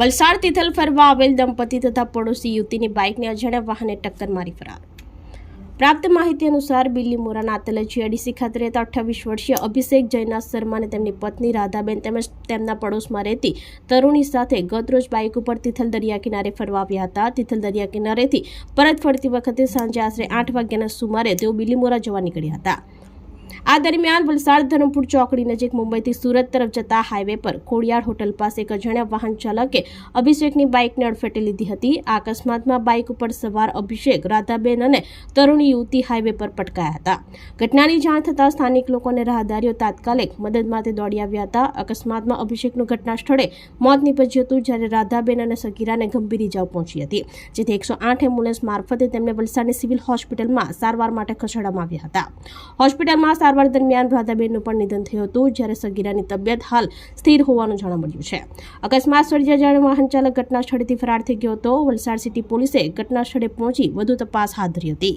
વલસાડ તિથલ ફરવા આવેલ દંપતી તથા પડોશી યુવતીની બાઇકને અજાણ્યા વાહને ટક્કર મારી ફરાર. પ્રાપ્ત માહિતી અનુસાર બિલ્લીમોરાના આતલજી અડીસી ખાતે રહેતા અઠ્ઠાવીસ વર્ષીય અભિષેક જયનાથ શર્મા અને તેમની પત્ની રાધાબેન તેમજ તેમના પડોશમાં રહેતી તરુણી સાથે ગતરોજ બાઇક ઉપર તિથલ દરિયા કિનારે ફરવા આવ્યા હતા. તિથલ દરિયા કિનારેથી પરત ફરતી વખતે સાંજે આશરે આઠ વાગ્યાના સુમારે તેઓ બિલ્લીમોરા જવા નીકળ્યા હતા. આ દરમિયાન વલસાડ ધરમપુર ચોકડી નજીક મુંબઈથી સુરત તરફ જતા હાઈવે પર ખોડિયાર હોટલ પાસે એક અજાણ્યા વાહન ચાલકે અભિષેકની બાઇકને અડફેટે લીધી હતી. આ અકસ્માતમાં બાઇક ઉપર સવાર અભિષેક, રાધાબેન અને તરુણી યુવતી હાઈવે પર પટકાયા હતા. ઘટનાની જાણ થતાં સ્થાનિક લોકોને રાહદારીઓ તાત્કાલિક મદદ માટે દોડી આવ્યા હતા. અકસ્માતમાં અભિષેકનું ઘટના સ્થળે મોત નીપજ્યું હતું, જ્યારે રાધાબેન અને સગીરાને ગંભીર ઇજાઓ પહોંચી હતી. જેથી એકસો આઠ એમ્બ્યુલન્સ મારફતે તેમને વલસાડની સિવિલ હોસ્પિટલમાં સારવાર માટે ખસેડવામાં આવ્યા હતા. હોસ્પિટલમાં સારવાર દરમિયાન રાધાબેનનું પણ નિધન થયું હતું, જ્યારે સગીરાની તબિયત હાલ સ્થિર હોવાનું જાણવા મળ્યું છે. અકસ્માત સર્જ્યા જ્યારે વાહન ચાલક ઘટના સ્થળેથી ફરાર થઈ ગયો હતો. વલસાડ સિટી પોલીસે ઘટના સ્થળે પહોંચી વધુ તપાસ હાથ ધરી હતી.